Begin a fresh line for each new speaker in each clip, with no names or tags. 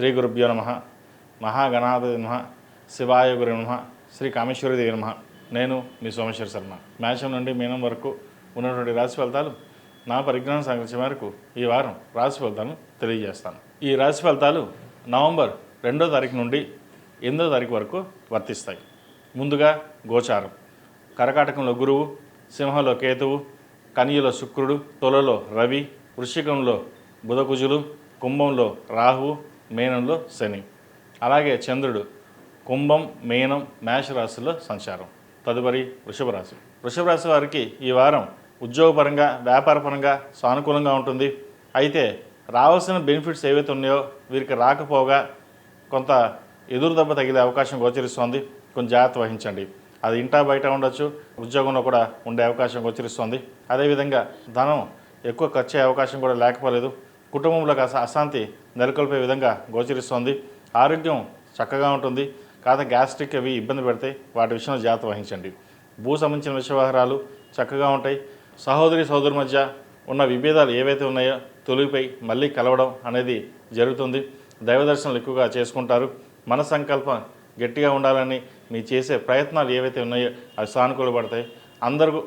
శ్రీ గురుభ్యో నమ. మహాగణాధ నమ. శివాయ గురు నమ. శ్రీ కామేశ్వరి దేవి నమ. నేను మీ సోమేశ్వర శర్మ. మేషం నుండి మీనం వరకు ఉన్నటువంటి రాశి ఫలితాలు నా పరిజ్ఞానం సంగతి మేరకు ఈ వారం రాశి ఫలితాలను తెలియజేస్తాను. ఈ రాశి ఫలితాలు నవంబర్ రెండో తారీఖు నుండి ఎనిమిదో తారీఖు వరకు వర్తిస్తాయి. ముందుగా గోచారం. కరకాటకంలో గురువు సింహంలో కేతువు కనియలో శుక్రుడు తొలలో రవి వృశ్చికంలో బుధకుజులు కుంభంలో రాహువు మీనంలో శని. అలాగే చంద్రుడు. కుంభం మీనం మేష రాశిలో సంచారం. తదుపరి వృషభ రాశి వృషభ రాశి వారికి ఈ వారం ఉద్యోగపరంగా వ్యాపారపరంగా సానుకూలంగా ఉంటుంది. అయితే రావాల్సిన బెనిఫిట్స్ ఏవైతే ఉన్నాయో వీరికి రాకపోగా కొంత ఎదురు దెబ్బ తగిలే అవకాశం గోచరిస్తోంది. కొంచెం జాగ్రత్త వహించండి. అది ఇంటా బయట ఉండొచ్చు. ఉద్యోగంలో కూడా ఉండే అవకాశం గోచరిస్తోంది. అదేవిధంగా ధనం ఎక్కువ ఖర్చు అయ్యే అవకాశం కూడా లేకపోలేదు. కుటుంబంలో కాస్త అశాంతి నెలకొల్పే విధంగా గోచరిస్తోంది. ఆరోగ్యం చక్కగా ఉంటుంది. కాస్త గ్యాస్ట్రిక్ అవి ఇబ్బంది పెడితే వాటి విషయంలో జాగ్రత్త వహించండి. భూ సంబంధించిన విషయవహారాలు చక్కగా ఉంటాయి. సహోదరి సహోదరు మధ్య ఉన్న విభేదాలు ఏవైతే ఉన్నాయో తొలిగిపోయి మళ్ళీ కలవడం అనేది జరుగుతుంది. దైవ దర్శనాలు ఎక్కువగా చేసుకుంటారు. మన సంకల్పం గట్టిగా ఉండాలని మీ చేసే ప్రయత్నాలు ఏవైతే ఉన్నాయో అవి సానుకూలపడతాయి అందరూ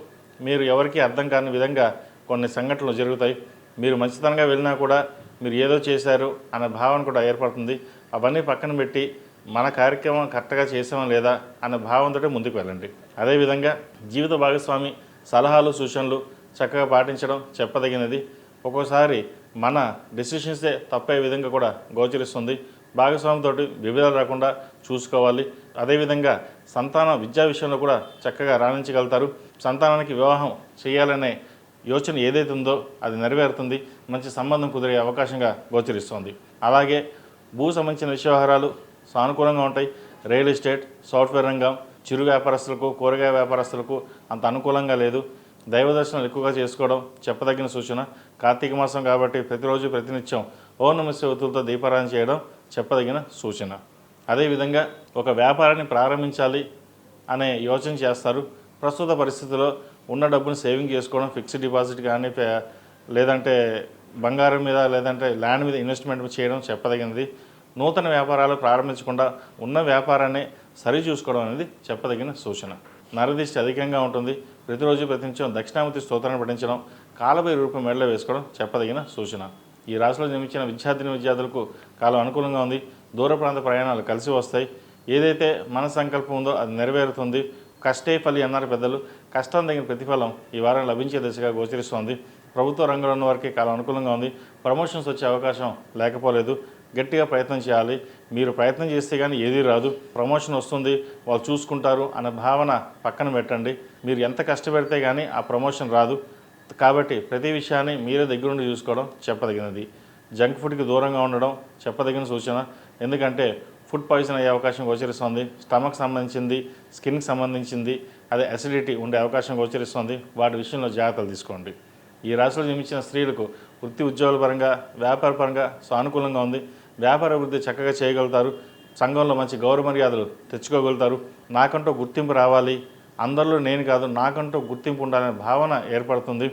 మీరు ఎవరికీ అర్థం కాని విధంగా కొన్ని సంఘటనలు జరుగుతాయి. మీరు మంచితనంగా వెళ్ళినా కూడా మీరు ఏదో చేశారు అనే భావన కూడా ఏర్పడుతుంది. అవన్నీ పక్కన పెట్టి మన కార్యక్రమం కరెక్ట్గా చేసామా లేదా అనే భావంతో ముందుకు వెళ్ళండి. అదేవిధంగా జీవిత భాగస్వామి సలహాలు సూచనలు చక్కగా పాటించడం చెప్పదగినది. ఒక్కోసారి మన డెసిషన్సే తప్పే విధంగా కూడా గోచరిస్తుంది. భాగస్వామితోటి విభేదాలు రాకుండా చూసుకోవాలి. అదేవిధంగా సంతాన విద్యా విషయంలో కూడా చక్కగా రాణించగలుగుతారు. సంతానానికి వివాహం చేయాలనే యోచన ఏదైతే ఉందో అది నెరవేరుతుంది మంచి సంబంధం కుదిరే అవకాశంగా గోచరిస్తుంది. అలాగే భూ సంబంధించిన విషయవహారాలు సానుకూలంగా ఉంటాయి. రియల్ ఎస్టేట్ సాఫ్ట్వేర్ రంగం చిరు వ్యాపారస్తులకు కూరగాయ వ్యాపారస్తులకు అంత అనుకూలంగా లేదు. దైవ దర్శనాలు ఎక్కువగా చేసుకోవడం చెప్పదగిన సూచన. కార్తీక మాసం కాబట్టి ప్రతిరోజు ప్రతినిత్యం ఓనమ శివతులతో దీపారాధన చేయడం చెప్పదగిన సూచన. అదేవిధంగా ఒక వ్యాపారాన్ని ప్రారంభించాలి అనే యోచన చేస్తారు. ప్రస్తుత పరిస్థితిలో ఉన్న డబ్బును సేవింగ్ చేసుకోవడం ఫిక్స్డ్ డిపాజిట్ కానీ పే- లేదంటే బంగారం మీద లేదంటే ల్యాండ్ మీద ఇన్వెస్ట్మెంట్ చేయడం చెప్పదగినది. నూతన వ్యాపారాలు ప్రారంభించకుండా ఉన్న వ్యాపారాన్ని సరి చూసుకోవడం అనేది చెప్పదగిన సూచన. నరదిష్టి అధికంగా ఉంటుంది. ప్రతిరోజు ప్రతినిత్యం దక్షిణామూర్తి స్తోత్రాన్ని పఠించడం కాలభై రూపం మెడలో వేసుకోవడం చెప్పదగిన సూచన. ఈ రాశిలో జన్మించిన విద్యార్థిని విద్యార్థులకు కాలం అనుకూలంగా ఉంది. దూర ప్రాంత ప్రయాణాలు కలిసి వస్తాయి. ఏదైతే మన సంకల్పం ఉందో అది నెరవేరుతుంది. కష్టే ఫలి అన్నారు పెద్దలు. కష్టం తగిన ప్రతిఫలం ఈ వారం లభించే దిశగా గోచరిస్తోంది. ప్రభుత్వ రంగంలో ఉన్న వారికి కాలం అనుకూలంగా ఉంది. ప్రమోషన్స్ వచ్చే అవకాశం లేకపోలేదు. గట్టిగా ప్రయత్నం చేయాలి. మీరు ప్రయత్నం చేస్తే కానీ ఏదీ రాదు. ప్రమోషన్ వస్తుంది. వాళ్ళు చూసుకుంటారు అనే భావన పక్కన పెట్టండి. మీరు ఎంత కష్టపెడితే కానీ ఆ ప్రమోషన్ రాదు. కాబట్టి ప్రతి విషయాన్ని మీరే దగ్గరుండి చూసుకోవడం చెప్పదగినది. జంక్ ఫుడ్కి దూరంగా ఉండడం చెప్పదగిన సూచన. ఎందుకంటే ఫుడ్ పాయిజన్ అయ్యే అవకాశం గోచరిస్తుంది. స్టమక్ సంబంధించింది స్కిన్కి సంబంధించింది అదే అసిడిటీ ఉండే అవకాశం గోచరిస్తుంది. వాటి విషయంలో జాగ్రత్తలు తీసుకోండి. ఈ రాశిలో జన్మించిన స్త్రీలకు వృత్తి ఉద్యోగాల పరంగా వ్యాపార పరంగా సానుకూలంగా ఉంది. వ్యాపార అభివృద్ధి చక్కగా చేయగలుగుతారు. సంఘంలో మంచి గౌరవ మర్యాదలు తెచ్చుకోగలుగుతారు. నాకంటూ గుర్తింపు రావాలి. అందరిలో నేను కాదు నాకంటూ గుర్తింపు ఉండాలనే భావన ఏర్పడుతుంది.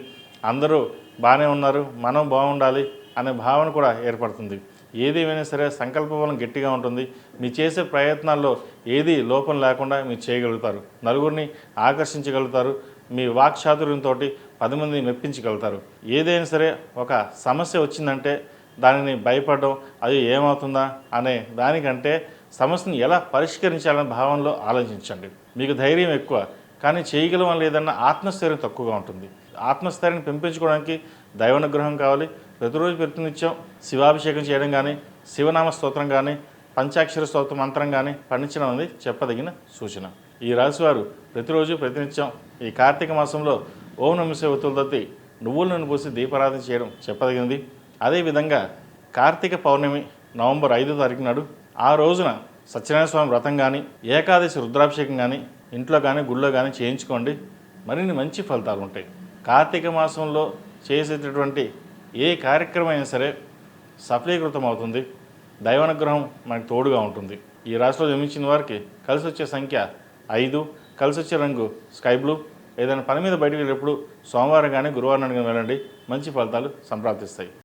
అందరూ బాగానే ఉన్నారు మనం బాగుండాలి అనే భావన కూడా ఏర్పడుతుంది. ఏదేమైనా సరే సంకల్ప బలం గట్టిగా ఉంటుంది. మీ చేసే ప్రయత్నాల్లో ఏది లోపం లేకుండా మీరు చేయగలుగుతారు. నలుగురిని ఆకర్షించగలుగుతారు. మీ వాక్చాతుర్యంతో పది మందిని మెప్పించగలుగుతారు. ఏదైనా సరే ఒక సమస్య వచ్చిందంటే దానిని భయపడడం అది ఏమవుతుందా అనే దానికంటే సమస్యను ఎలా పరిష్కరించాలనే భావనలో ఆలోచించండి. మీకు ధైర్యం ఎక్కువ కానీ చేయగలం లేదన్న ఆత్మస్థైర్యం తక్కువగా ఉంటుంది. ఆత్మస్థైర్యాన్ని పెంపించుకోవడానికి దైవానుగ్రహం కావాలి. ప్రతిరోజు ప్రతినిత్యం శివాభిషేకం చేయడం కానీ శివనామ స్తోత్రం కానీ పంచాక్షర స్తోత్ర మంత్రం కానీ పండించడం అనేది చెప్పదగిన సూచన. ఈ రాశివారు ప్రతిరోజు ప్రతినిత్యం ఈ కార్తీక మాసంలో ఓం నమసే ఒత్తులతోటి నువ్వుల నూనె పోసి దీపారాధన చేయడం చెప్పదగినది. అదేవిధంగా కార్తీక పౌర్ణమి నవంబర్ ఐదో తారీఖు నాడు ఆ రోజున సత్యనారాయణ స్వామి వ్రతం కానీ ఏకాదశి రుద్రాభిషేకం కానీ ఇంట్లో కానీ గుళ్ళో కానీ చేయించుకోండి. మరిన్ని మంచి ఫలితాలు ఉంటాయి. కార్తీక మాసంలో చేసేటటువంటి ఏ కార్యక్రమం అయినా సరే సఫలీకృతం అవుతుంది. దైవానుగ్రహం మనకు తోడుగా ఉంటుంది. ఈ రాశిలో జన్మించిన వారికి కలిసి వచ్చే సంఖ్య ఐదు. కలిసి వచ్చే రంగు స్కై బ్లూ. ఏదైనా పని మీద బయటకు వెళ్ళేటప్పుడు సోమవారం కానీ గురువారం కానీ వెళ్ళండి. మంచి ఫలితాలు సంప్రాప్తిస్తాయి.